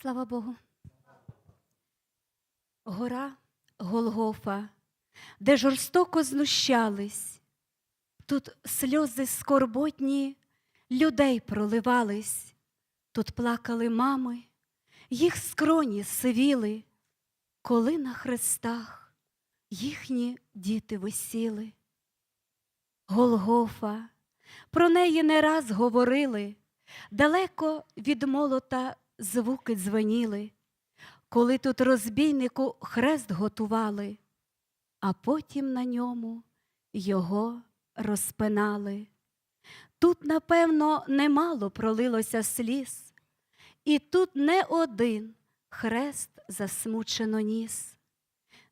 Слава Богу. Гора Голгофа, де жорстоко знущались, тут сльози скорботні людей проливались, тут плакали мами, їх скроні сивіли, коли на хрестах їхні діти висіли. Голгофа, про неї не раз говорили, далеко від молота звуки дзвеніли, коли тут розбійнику хрест готували, а потім на ньому його розпинали. Тут, напевно, немало пролилося сліз, і тут не один хрест засмучено ніс.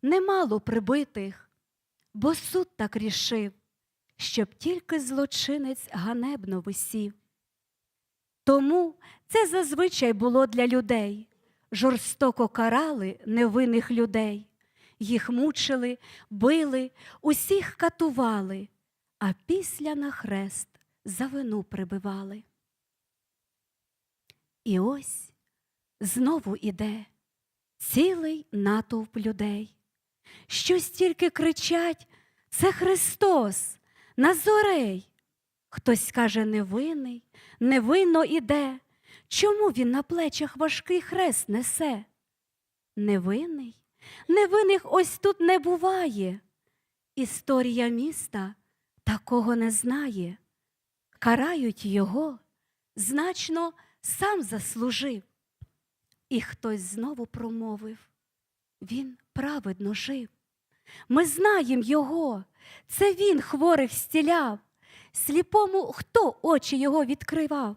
Немало прибитих, бо суд так рішив, щоб тільки злочинець ганебно висів. Тому це зазвичай було для людей. Жорстоко карали невинних людей, їх мучили, били, усіх катували, а після на хрест за вину прибивали. І ось знову іде цілий натовп людей. Щось тільки кричать це Христос, Назорей. Хтось каже невинний, невинно іде. Чому він на плечах важкий хрест несе? Невинний, невинних ось тут не буває. Історія міста такого не знає. Карають його, значно сам заслужив. І хтось знову промовив він праведно жив. Ми знаємо його, це він хворих стіляв, сліпому хто очі його відкривав.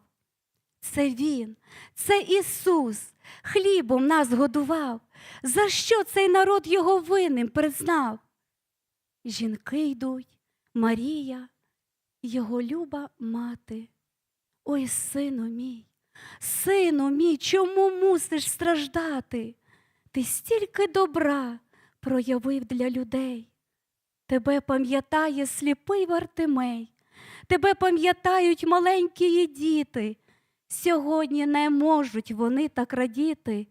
Це Він, це Ісус, хлібом нас годував. За що цей народ його винним признав? Жінки йдуть, Марія, його люба мати. Ой, сину мій, сину мій, чому мусиш страждати? Ти стільки добра проявив для людей. Тебе пам'ятає сліпий Вартимей, тебе пам'ятають маленькі діти. Сьогодні не можуть вони так радіти,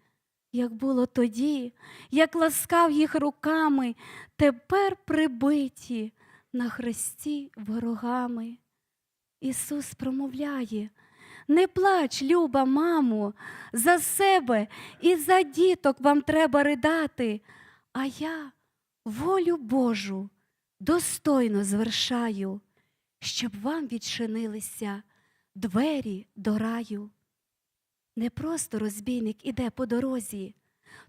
як було тоді, як ласкав їх руками, тепер прибиті на хресті ворогами. Ісус промовляє, не плач, люба, мамо, за себе і за діток вам треба ридати, а я волю Божу достойно звершаю, щоб вам відчинилися двері до раю. Не просто розбійник іде по дорозі,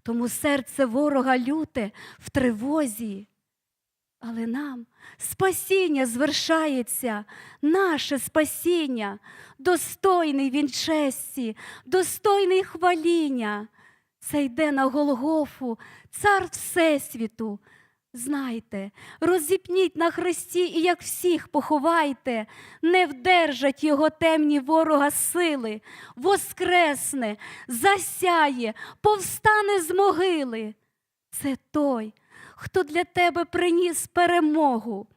тому серце ворога люте в тривозі. Але нам спасіння звершається, наше спасіння, достойний він честі, достойний хваління. Це йде на Голгофу, цар Всесвіту. Знайте, розіпніть на хресті і як всіх поховайте, не вдержать його темні ворога сили, воскресне, засяє, повстане з могили. Це той, хто для тебе приніс перемогу,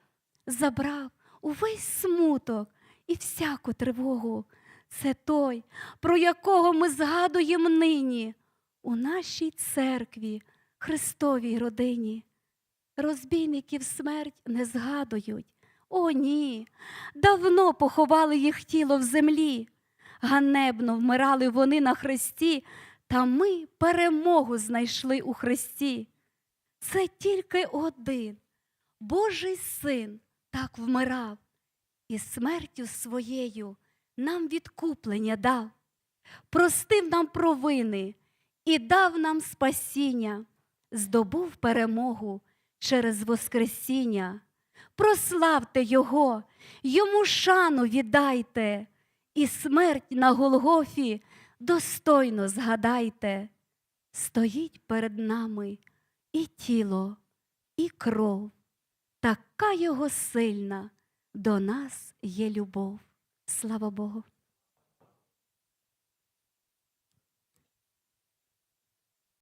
забрав увесь смуток і всяку тривогу. Це той, про якого ми згадуємо нині у нашій церкві, Христовій родині. Розбійників смерть не згадують. О, ні, давно поховали їх тіло в землі. Ганебно вмирали вони на хресті, та ми перемогу знайшли у Христі. Це тільки один Божий син так вмирав, і смертю своєю нам відкуплення дав, простив нам провини і дав нам спасіння, здобув перемогу через Воскресіння. Прославте Його, йому шану віддайте, і смерть на Голгофі достойно згадайте. Стоїть перед нами і тіло, і кров, така його сильна, до нас є любов. Слава Богу.